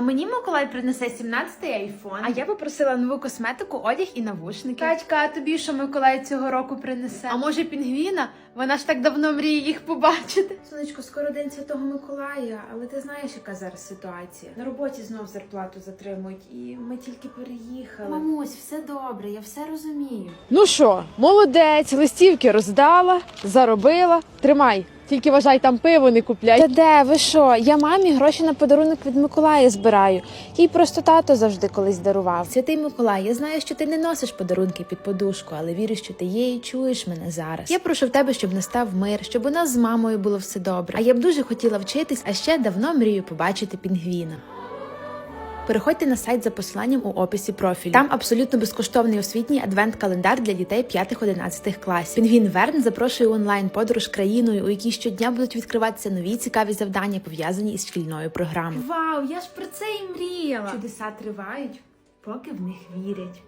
А мені Миколай принесе 17-й айфон. А я попросила нову косметику, одяг і навушники. Катька, а тобі що Миколай цього року принесе? А може пінгвіна? Вона ж так давно мріє їх побачити. Сонечко, скоро день Святого Миколая, але ти знаєш, яка зараз ситуація. На роботі знов зарплату затримують, і ми тільки переїхали. Мамусь, все добре, я все розумію. Ну що, молодець, листівки роздала, заробила. Тримай, тільки вважай, там пиво не купляй. Та де ви що? Я мамі гроші на подарунок від Миколая збираю. Їй просто тато завжди колись дарував. Святий Миколай, я знаю, що ти не носиш подарунки під подушку, але вірю, що ти є і чуєш мене зараз. Я прошу в тебе, щоб настав мир, щоб у нас з мамою було все добре. А я б дуже хотіла вчитись, а ще давно мрію побачити пінгвіна. Переходьте на сайт за посиланням у описі профілю. Там абсолютно безкоштовний освітній адвент-календар для дітей 5-11 класів. Пінгвін Верн запрошує онлайн подорож країною, у якій щодня будуть відкриватися нові цікаві завдання, пов'язані із шкільною програмою. Вау, я ж про це і мріяла. Чудеса тривають, поки в них вірять.